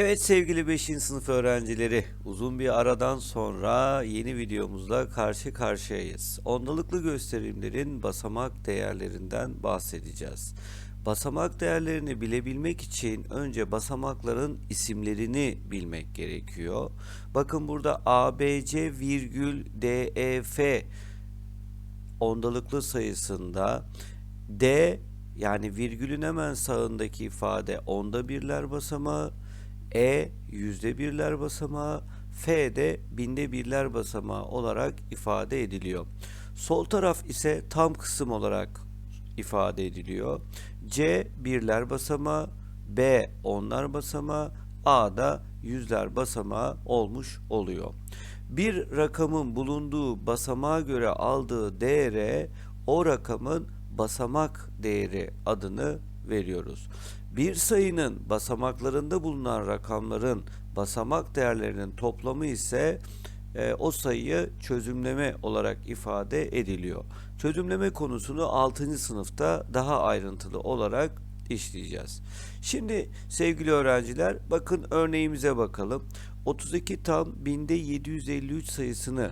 Evet sevgili 5. sınıf öğrencileri, uzun bir aradan sonra yeni videomuzla karşı karşıyayız. Ondalıklı gösterimlerin basamak değerlerinden bahsedeceğiz. Basamak değerlerini bilebilmek için önce basamakların isimlerini bilmek gerekiyor. Bakın burada ABC virgül DEF ondalıklı sayısında D yani virgülün hemen sağındaki ifade onda birler basamağı, E yüzde birler basamağı, F de binde birler basamağı olarak ifade ediliyor. Sol taraf ise tam kısım olarak ifade ediliyor. C birler basamağı, B onlar basamağı, A da yüzler basamağı olmuş oluyor. Bir rakamın bulunduğu basamağa göre aldığı değere o rakamın basamak değeri adını veriyoruz. Bir sayının basamaklarında bulunan rakamların basamak değerlerinin toplamı ise e, o sayıyı çözümleme olarak ifade ediliyor. Çözümleme konusunu 6. sınıfta daha ayrıntılı olarak işleyeceğiz. Şimdi sevgili öğrenciler bakın örneğimize bakalım. 32 tam binde 753 sayısını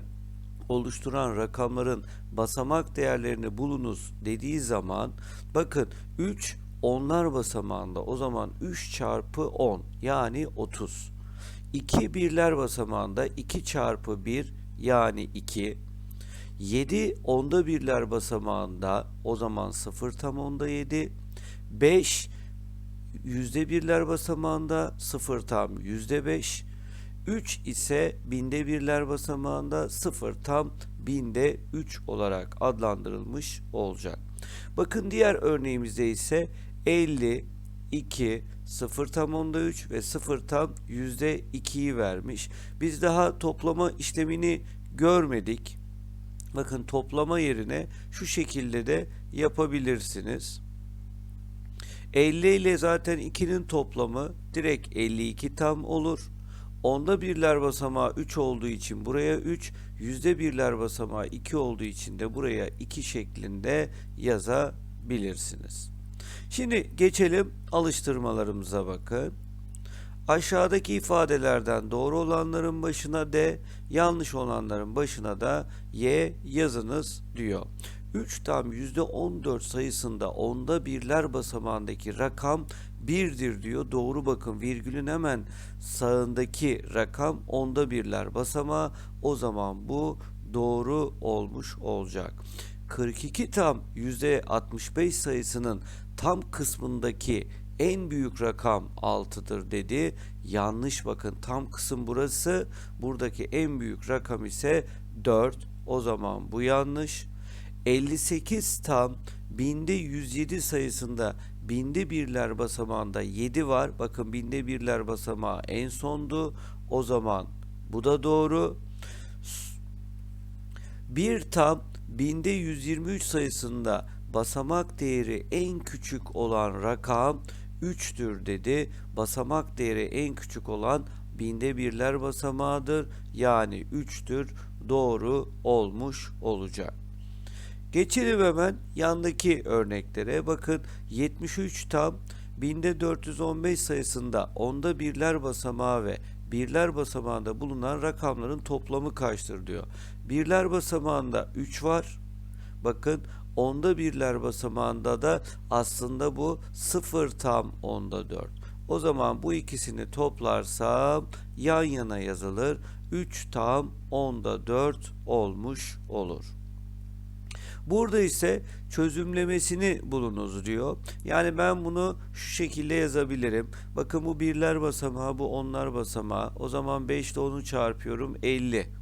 oluşturan rakamların basamak değerlerini bulunuz dediği zaman bakın 3 onlar basamağında o zaman 3 çarpı 10 yani 30. 2 birler basamağında 2 çarpı 1 yani 2. 7 onda birler basamağında o zaman 0 tam onda 7. 5 yüzde birler basamağında 0 tam yüzde 5. 3 ise binde birler basamağında 0 tam binde 3 olarak adlandırılmış olacak. Bakın diğer örneğimizde ise 50, 2, 0 tam onda 3 ve 0 tam yüzde 2'yi vermiş. Biz daha toplama işlemini görmedik. Bakın toplama yerine şu şekilde de yapabilirsiniz. 50 ile zaten 2'nin toplamı direkt 52 tam olur. Onda birler basamağı 3 olduğu için buraya 3, yüzde birler basamağı 2 olduğu için de buraya 2 şeklinde yazabilirsiniz. Şimdi geçelim alıştırmalarımıza bakın. Aşağıdaki ifadelerden doğru olanların başına D, yanlış olanların başına da Y yazınız diyor. 3 tam %14 sayısında onda birler basamağındaki rakam 1'dir diyor. Doğru bakın virgülün hemen sağındaki rakam onda birler basamağı. O zaman bu doğru olmuş olacak. 42 tam %65 sayısının tam kısmındaki en büyük rakam 6'dır dedi. Yanlış bakın tam kısım burası. Buradaki en büyük rakam ise 4. O zaman bu yanlış. 58 tam binde 107 sayısında binde birler basamağında 7 var. Bakın binde birler basamağı en sondu. O zaman bu da doğru. 1 tam binde 123 sayısında basamak değeri en küçük olan rakam 3'tür dedi. Basamak değeri en küçük olan binde birler basamağıdır. Yani 3'tür doğru olmuş olacak. Geçelim hemen yandaki örneklere. Bakın 73 tam binde 415 sayısında onda birler basamağı ve birler basamağında bulunan rakamların toplamı kaçtır diyor. Birler basamağında 3 var. Bakın onda birler basamağında da aslında bu 0 tam onda 4. O zaman bu ikisini toplarsam yan yana yazılır. 3 tam onda 4 olmuş olur. Burada ise çözümlemesini bulunuz diyor. Yani ben bunu şu şekilde yazabilirim. Bakın bu birler basamağı, bu onlar basamağı. O zaman 5 ile 10'u çarpıyorum 50.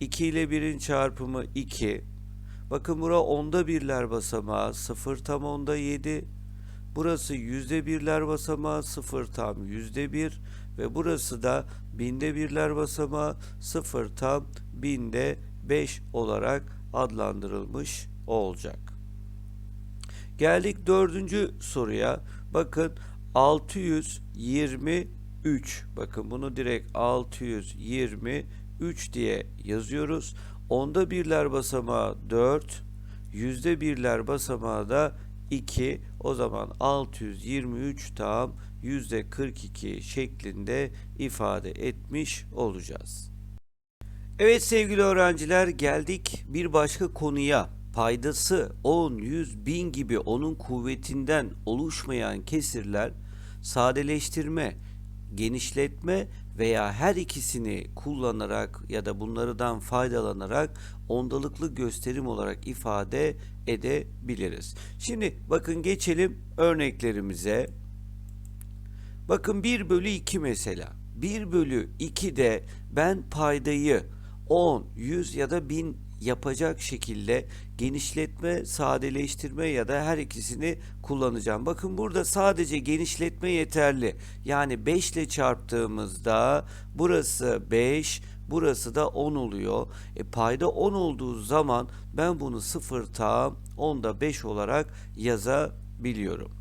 2 ile 1'in çarpımı 2. Bakın bura onda birler basamağı 0 tam onda 7. Burası yüzde birler basamağı 0 tam yüzde 1 ve burası da binde birler basamağı 0 tam binde 5 olarak adlandırılmış olacak. Geldik dördüncü soruya. Bakın 623. Bakın bunu direkt 623 diye yazıyoruz. Onda birler basamağı 4. Yüzde birler basamağı da 2 o zaman 623 tam yüzde 42 şeklinde ifade etmiş olacağız. Evet sevgili öğrenciler geldik bir başka konuya. Paydası 10, 100, 1000 gibi onun kuvvetinden oluşmayan kesirler sadeleştirme, genişletme veya her ikisini kullanarak ya da bunlardan faydalanarak ondalıklı gösterim olarak ifade edebiliriz. Şimdi bakın geçelim örneklerimize. Bakın 1 bölü 2 mesela. 1 bölü 2'de ben paydayı 10, 100 ya da 1000 yapacak şekilde genişletme, sadeleştirme ya da her ikisini kullanacağım. Bakın burada sadece genişletme yeterli. Yani 5 ile çarptığımızda burası 5, burası da 10 oluyor. E, payda 10 olduğu zaman ben bunu 0 tam 10'da 5 olarak yazabiliyorum.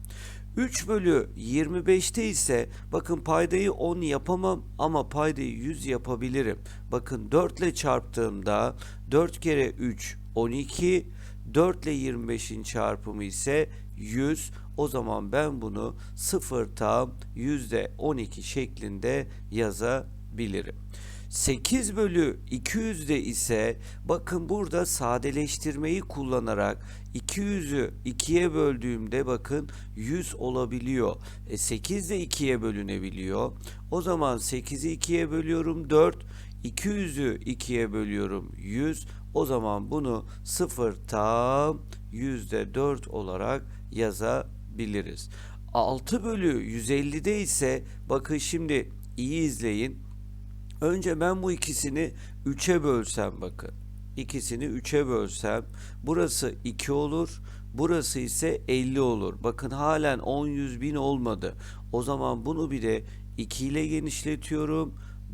3 bölü 25'te ise bakın paydayı 10 yapamam ama paydayı 100 yapabilirim. Bakın 4 ile çarptığımda 4 kere 3 12 4 ile 25'in çarpımı ise 100. O zaman ben bunu 0 tam %12 şeklinde yazabilirim. 8 bölü 200'de ise bakın burada sadeleştirmeyi kullanarak 200'ü 2'ye böldüğümde bakın 100 olabiliyor. E 8 de 2'ye bölünebiliyor. O zaman 8'i 2'ye bölüyorum 4. 200'ü 2'ye bölüyorum 100. O zaman bunu 0 tam %4 olarak yazabiliriz. 6 bölü 150'de ise bakın şimdi iyi izleyin. Önce ben bu ikisini 3'e bölsem bakın. İkisini 3'e bölsem burası 2 olur. Burası ise 50 olur. Bakın halen 10 100 bin olmadı. O zaman bunu bir de 2 ile genişletiyorum.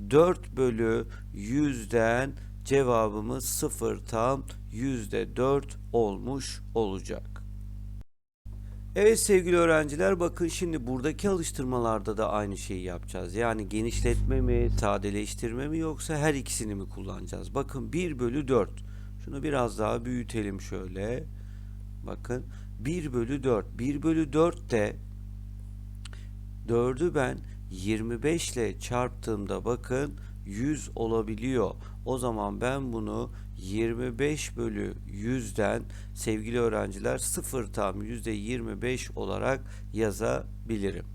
4 bölü 100'den cevabımız 0 tam %4 olmuş olacak. Evet sevgili öğrenciler bakın şimdi buradaki alıştırmalarda da aynı şeyi yapacağız. Yani genişletme mi, sadeleştirme mi yoksa her ikisini mi kullanacağız? Bakın 1 bölü 4. Şunu biraz daha büyütelim şöyle. Bakın 1 bölü 4. 1 bölü 4 de 4'ü ben 25 ile çarptığımda bakın 100 olabiliyor. O zaman ben bunu 25 bölü 100'den sevgili öğrenciler 0 tam %25 olarak yazabilirim.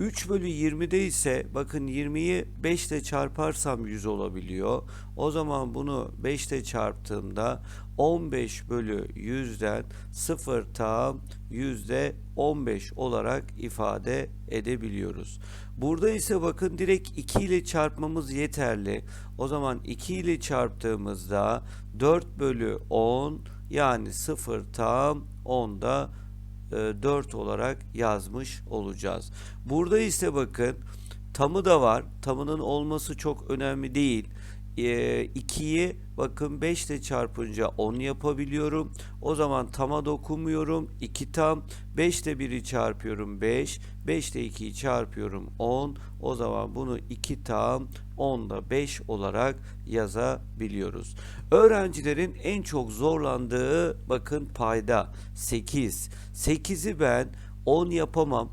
3 bölü 20'de ise bakın 20'yi 5 ile çarparsam 100 olabiliyor. O zaman bunu 5 ile çarptığımda 15 bölü 100'den 0 tam %15 olarak ifade edebiliyoruz. Burada ise bakın direkt 2 ile çarpmamız yeterli. O zaman 2 ile çarptığımızda 4 bölü 10 yani 0 tam 10'da 4 olarak yazmış olacağız. Burada ise bakın tamı da var. Tamının olması çok önemli değil. 2'yi bakın 5 ile çarpınca 10 yapabiliyorum. O zaman tama dokunmuyorum. 2 tam 5 ile 1'i çarpıyorum 5. 5 ile 2'yi çarpıyorum 10. O zaman bunu 2 tam 10'da 5 olarak yazabiliyoruz. Öğrencilerin en çok zorlandığı bakın payda 8. 8'i ben 10 yapamam.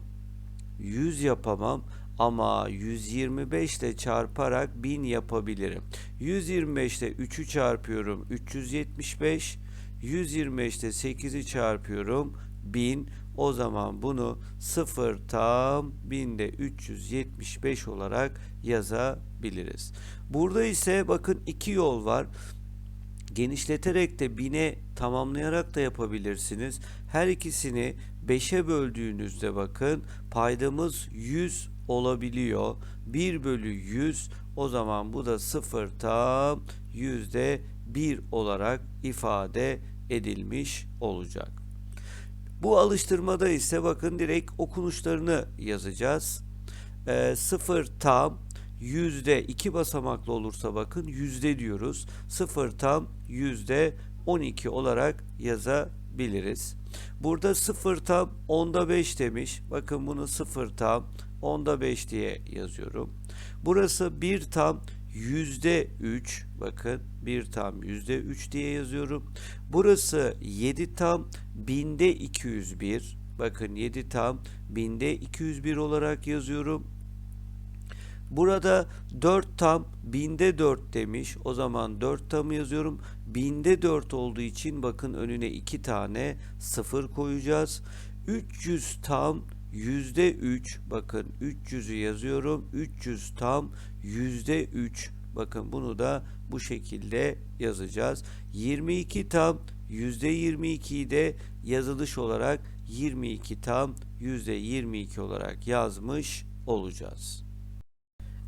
100 yapamam ama 125 ile çarparak 1000 yapabilirim. 125 ile 3'ü çarpıyorum 375. 125 ile 8'i çarpıyorum 1000. O zaman bunu 0 tam 1000'de 375 olarak yazabiliriz. Burada ise bakın iki yol var genişleterek de 1000'e tamamlayarak da yapabilirsiniz. Her ikisini 5'e böldüğünüzde bakın paydamız 100 olabiliyor. 1 bölü 100 o zaman bu da 0 tam yüzde 1 olarak ifade edilmiş olacak. Bu alıştırmada ise bakın direkt okunuşlarını yazacağız. E, 0 tam yüzde iki basamaklı olursa bakın yüzde diyoruz. 0 tam yüzde 12 olarak yazabiliriz. Burada 0 tam onda 5 demiş. Bakın bunu 0 tam onda 5 diye yazıyorum. Burası 1 tam yüzde 3 bakın 1 tam yüzde 3 diye yazıyorum. Burası 7 tam binde 201 Bakın 7 tam binde 201 olarak yazıyorum. Burada 4 tam binde 4 demiş. O zaman 4 tam yazıyorum. Binde 4 olduğu için bakın önüne 2 tane 0 koyacağız. 300 tam yüzde 3 bakın 300'ü yazıyorum. 300 tam yüzde 3 bakın bunu da bu şekilde yazacağız. 22 tam yüzde 22'yi de yazılış olarak 22 tam yüzde 22 olarak yazmış olacağız.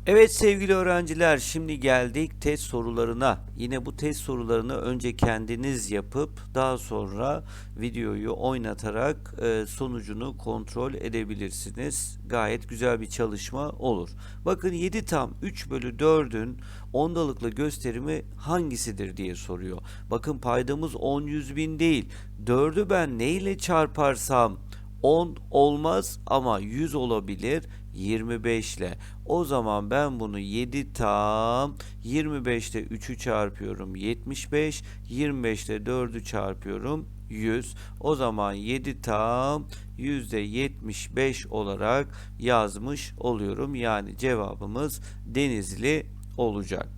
Evet sevgili öğrenciler şimdi geldik test sorularına. Yine bu test sorularını önce kendiniz yapıp daha sonra videoyu oynatarak e, sonucunu kontrol edebilirsiniz. Gayet güzel bir çalışma olur. Bakın 7 tam 3 bölü 4'ün ondalıklı gösterimi hangisidir diye soruyor. Bakın paydamız 10 yüz bin değil. 4'ü ben neyle çarparsam 10 olmaz ama 100 olabilir 25 ile. O zaman ben bunu 7 tam 25 ile 3'ü çarpıyorum 75 25 ile 4'ü çarpıyorum 100. O zaman 7 tam %75 olarak yazmış oluyorum. Yani cevabımız Denizli olacak.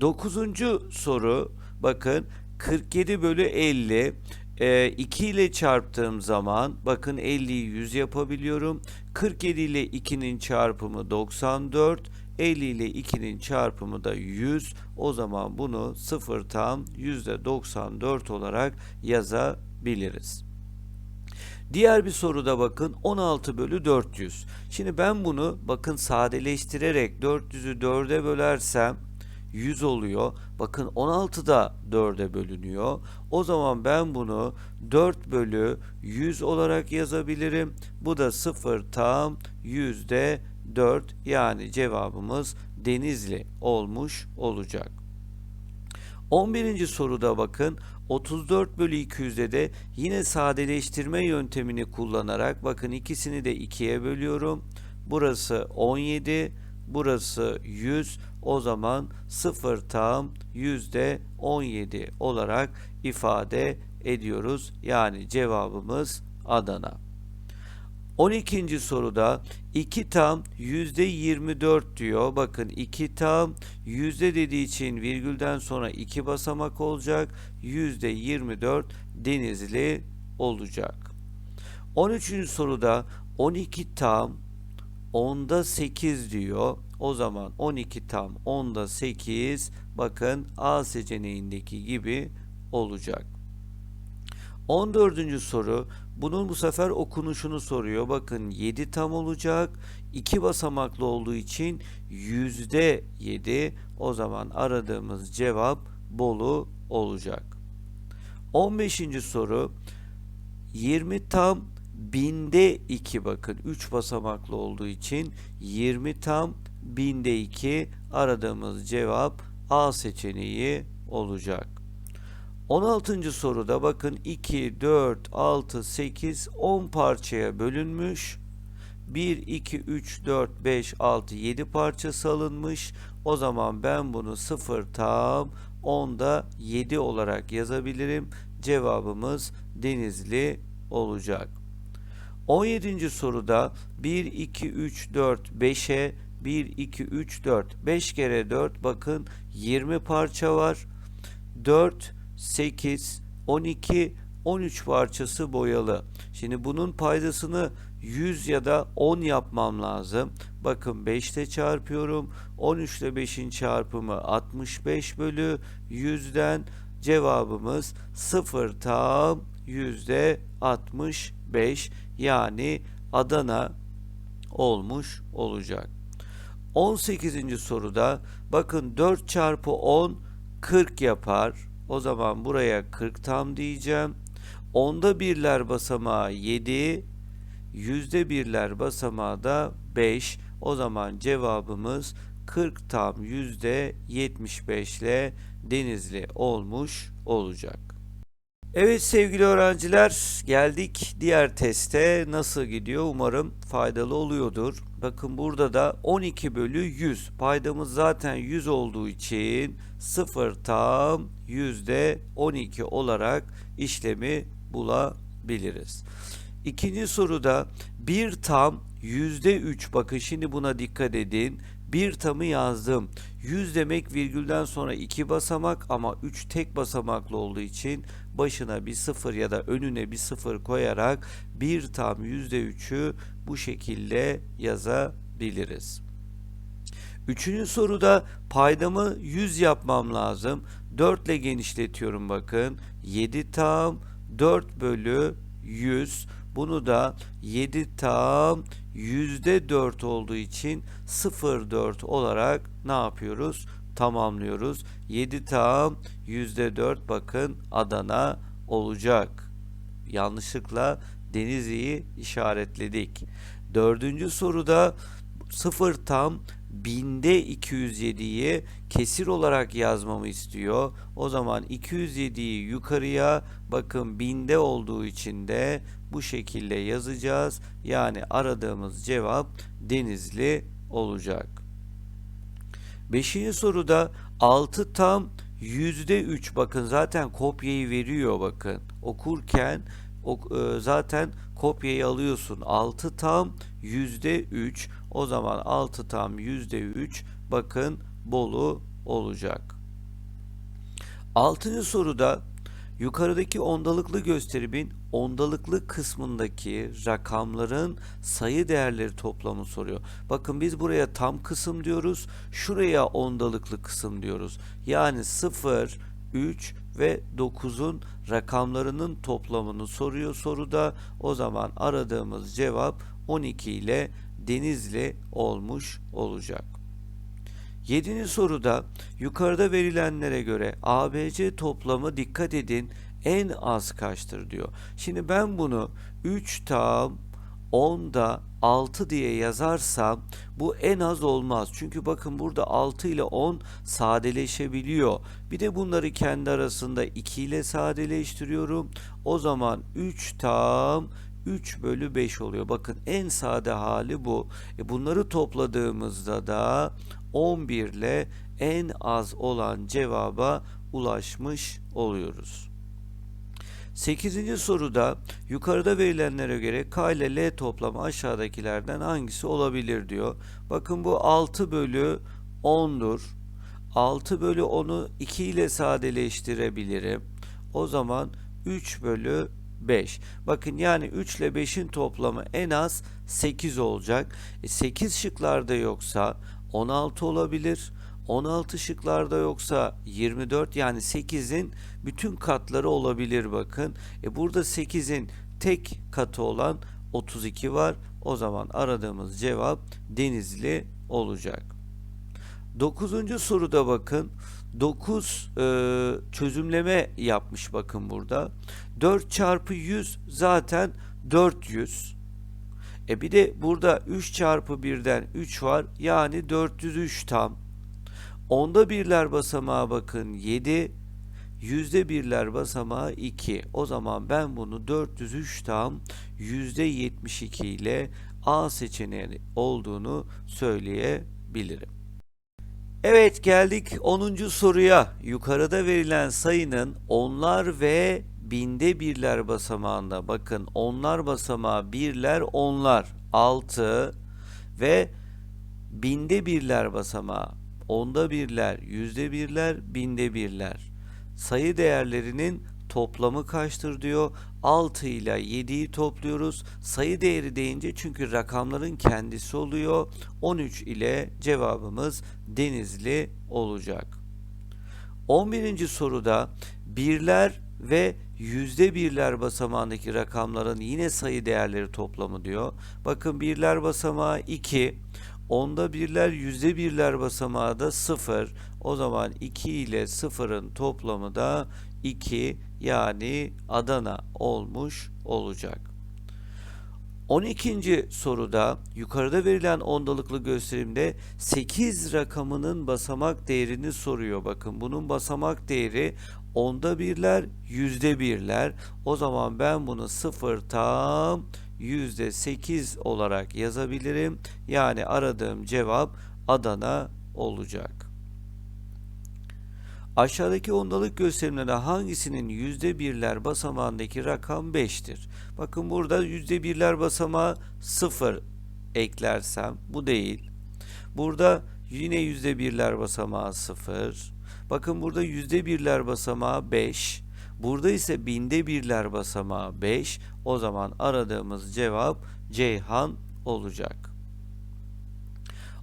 Dokuzuncu soru bakın 47 bölü 50 e, 2 ile çarptığım zaman bakın 50'yi 100 yapabiliyorum. 47 ile 2'nin çarpımı 94. 50 ile 2'nin çarpımı da 100. O zaman bunu 0 tam %94 olarak yazabiliriz. Diğer bir soruda bakın 16 bölü 400. Şimdi ben bunu bakın sadeleştirerek 400'ü 4'e bölersem 100 oluyor. Bakın 16 da 4'e bölünüyor. O zaman ben bunu 4 bölü 100 olarak yazabilirim. Bu da 0 tam yüzde 4 yani cevabımız Denizli olmuş olacak. 11. soruda bakın 34 bölü 200'de de yine sadeleştirme yöntemini kullanarak bakın ikisini de 2'ye bölüyorum. Burası 17, burası 100. O zaman 0 tam yüzde 17 olarak ifade ediyoruz. Yani cevabımız Adana. 12. soruda 2 tam yüzde 24 diyor. Bakın 2 tam yüzde dediği için virgülden sonra 2 basamak olacak. Yüzde 24 denizli olacak. 13. soruda 12 tam onda 8 diyor. O zaman 12 tam onda 8 bakın A seçeneğindeki gibi olacak. 14. soru bunun bu sefer okunuşunu soruyor. Bakın 7 tam olacak. 2 basamaklı olduğu için yüzde 7 o zaman aradığımız cevap Bolu olacak. 15. soru 20 tam binde 2 bakın 3 basamaklı olduğu için 20 tam binde 2 aradığımız cevap A seçeneği olacak. 16. soruda bakın 2, 4, 6, 8, 10 parçaya bölünmüş. 1, 2, 3, 4, 5, 6, 7 parçası alınmış. O zaman ben bunu 0 tam 10'da 7 olarak yazabilirim. Cevabımız Denizli olacak. 17. soruda 1, 2, 3, 4, 5'e 1, 2, 3, 4, 5 kere 4 bakın 20 parça var. 4, 8, 12, 13 parçası boyalı. Şimdi bunun paydasını 100 ya da 10 yapmam lazım. Bakın 5 ile çarpıyorum. 13 ile 5'in çarpımı 65 bölü 100'den cevabımız 0 tam yüzde 65 yani Adana olmuş olacak. 18. soruda bakın 4 çarpı 10 40 yapar. O zaman buraya 40 tam diyeceğim. Onda birler basamağı 7, yüzde birler basamağı da 5. O zaman cevabımız 40 tam yüzde 75 ile Denizli olmuş olacak. Evet sevgili öğrenciler geldik diğer teste nasıl gidiyor umarım faydalı oluyordur. Bakın burada da 12 bölü 100 paydamız zaten 100 olduğu için 0 tam yüzde 12 olarak işlemi bulabiliriz. İkinci soruda bir tam yüzde üç bakın şimdi buna dikkat edin. Bir tamı yazdım. 100 demek virgülden sonra iki basamak ama 3 tek basamaklı olduğu için başına bir sıfır ya da önüne bir sıfır koyarak bir tam yüzde üçü bu şekilde yazabiliriz. Üçüncü soruda paydamı 100 yapmam lazım. 4 ile genişletiyorum bakın. 7 tam 4 bölü 100. Bunu da 7 tam yüzde 4 olduğu için 0,4 olarak ne yapıyoruz? Tamamlıyoruz. 7 tam yüzde 4 bakın Adana olacak. Yanlışlıkla Denizli'yi işaretledik. Dördüncü soruda 0 tam binde 207'yi kesir olarak yazmamı istiyor. O zaman 207'yi yukarıya bakın binde olduğu için de bu şekilde yazacağız. Yani aradığımız cevap Denizli olacak. Beşinci soruda 6 tam yüzde üç. Bakın zaten kopyayı veriyor bakın. Okurken ok, e, zaten kopyayı alıyorsun. 6 tam yüzde üç. O zaman 6 tam yüzde üç bakın Bolu olacak. Altıncı soruda yukarıdaki ondalıklı gösterimin ondalıklı kısmındaki rakamların sayı değerleri toplamı soruyor. Bakın biz buraya tam kısım diyoruz. Şuraya ondalıklı kısım diyoruz. Yani 0, 3 ve 9'un rakamlarının toplamını soruyor soruda. O zaman aradığımız cevap 12 ile Denizli olmuş olacak. 7. soruda yukarıda verilenlere göre ABC toplamı dikkat edin en az kaçtır diyor. Şimdi ben bunu 3 tam 10'da 6 diye yazarsam bu en az olmaz. Çünkü bakın burada 6 ile 10 sadeleşebiliyor. Bir de bunları kendi arasında 2 ile sadeleştiriyorum. O zaman 3 tam 3 bölü 5 oluyor. Bakın en sade hali bu. E bunları topladığımızda da 11 ile en az olan cevaba ulaşmış oluyoruz. 8. soruda yukarıda verilenlere göre K ile L toplamı aşağıdakilerden hangisi olabilir diyor. Bakın bu 6 bölü 10'dur. 6 bölü 10'u 2 ile sadeleştirebilirim. O zaman 3 bölü 5. Bakın yani 3 ile 5'in toplamı en az 8 olacak. E 8 şıklarda yoksa 16 olabilir. 16 şıklarda yoksa 24 yani 8'in bütün katları olabilir bakın. E burada 8'in tek katı olan 32 var. O zaman aradığımız cevap Denizli olacak. 9. soruda bakın 9 e, çözümleme yapmış bakın burada. 4 çarpı 100 zaten 400. E bir de burada 3 çarpı 1'den 3 var. Yani 403 tam. Onda birler basamağa bakın 7. Yüzde birler basamağı 2. O zaman ben bunu 403 tam yüzde 72 ile A seçeneği olduğunu söyleyebilirim. Evet geldik 10. soruya. Yukarıda verilen sayının onlar ve binde birler basamağında bakın onlar basamağı birler onlar 6 ve binde birler basamağı onda birler, yüzde birler, binde birler. Sayı değerlerinin toplamı kaçtır diyor. 6 ile 7'yi topluyoruz. Sayı değeri deyince çünkü rakamların kendisi oluyor. 13 ile cevabımız Denizli olacak. 11. soruda birler ve yüzde birler basamağındaki rakamların yine sayı değerleri toplamı diyor. Bakın birler basamağı 2, onda birler yüzde birler basamağı da 0. O zaman 2 ile 0'ın toplamı da 2 yani Adana olmuş olacak. 12. soruda yukarıda verilen ondalıklı gösterimde 8 rakamının basamak değerini soruyor. Bakın bunun basamak değeri onda birler, yüzde birler. O zaman ben bunu 0 tam yüzde 8 olarak yazabilirim. Yani aradığım cevap Adana olacak. Aşağıdaki ondalık gösterimlerinde hangisinin yüzde birler basamağındaki rakam 5'tir? Bakın burada yüzde birler basamağı 0 eklersem bu değil. Burada yine yüzde birler basamağı 0. Bakın burada yüzde birler basamağı 5. Burada ise binde birler basamağı 5. O zaman aradığımız cevap Ceyhan olacak.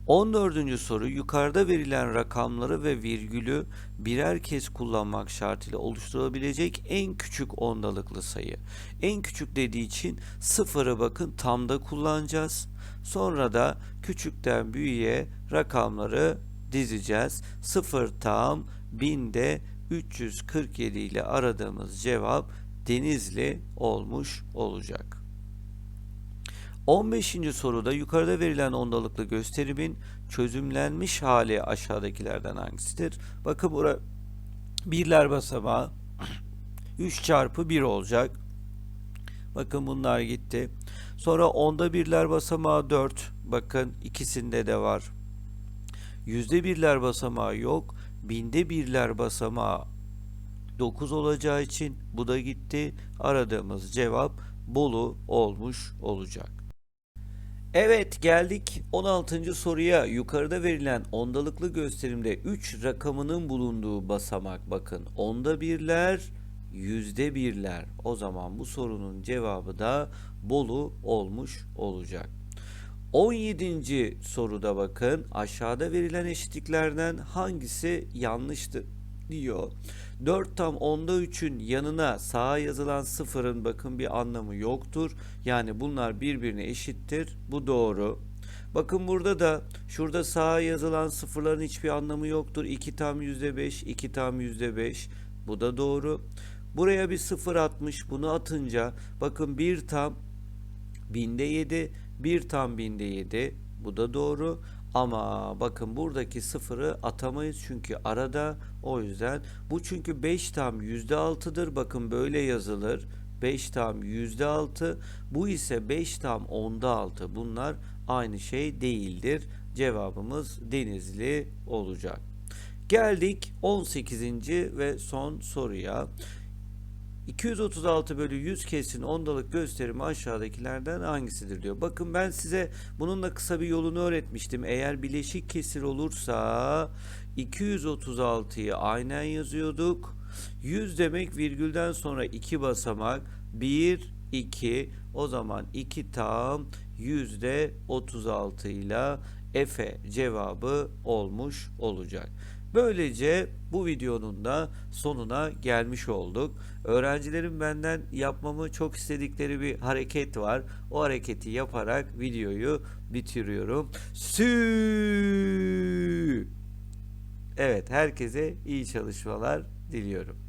14. soru yukarıda verilen rakamları ve virgülü birer kez kullanmak şartıyla oluşturulabilecek en küçük ondalıklı sayı. En küçük dediği için sıfırı bakın tamda kullanacağız. Sonra da küçükten büyüğe rakamları dizeceğiz. Sıfır tam binde 347 ile aradığımız cevap Denizli olmuş olacak. 15. soruda yukarıda verilen ondalıklı gösterimin çözümlenmiş hali aşağıdakilerden hangisidir? Bakın bura birler basamağı 3 çarpı 1 olacak. Bakın bunlar gitti. Sonra onda birler basamağı 4. Bakın ikisinde de var. Yüzde birler basamağı yok. Binde birler basamağı 9 olacağı için bu da gitti. Aradığımız cevap Bolu olmuş olacak. Evet geldik 16. soruya. Yukarıda verilen ondalıklı gösterimde 3 rakamının bulunduğu basamak bakın. Onda birler, yüzde birler. O zaman bu sorunun cevabı da Bolu olmuş olacak. 17. soruda bakın aşağıda verilen eşitliklerden hangisi yanlıştır diyor. 4 tam onda 3'ün yanına sağa yazılan sıfırın bakın bir anlamı yoktur. Yani bunlar birbirine eşittir. Bu doğru. Bakın burada da şurada sağa yazılan sıfırların hiçbir anlamı yoktur. 2 tam %5, 2 tam %5. Bu da doğru. Buraya bir sıfır atmış. Bunu atınca bakın 1 tam binde 7, 1 tam binde 7. Bu da doğru. Ama bakın buradaki sıfırı atamayız çünkü arada o yüzden bu çünkü 5 tam %6'dır bakın böyle yazılır 5 tam %6 bu ise 5 tam onda 6 bunlar aynı şey değildir cevabımız Denizli olacak. Geldik 18. ve son soruya. 236 bölü 100 kesin ondalık gösterimi aşağıdakilerden hangisidir diyor. Bakın ben size bununla kısa bir yolunu öğretmiştim. Eğer bileşik kesir olursa 236'yı aynen yazıyorduk. 100 demek virgülden sonra 2 basamak 1 2 o zaman 2 tam yüzde 36 ile Efe cevabı olmuş olacak. Böylece bu videonun da sonuna gelmiş olduk. Öğrencilerim benden yapmamı çok istedikleri bir hareket var. O hareketi yaparak videoyu bitiriyorum. Sü Evet, herkese iyi çalışmalar diliyorum.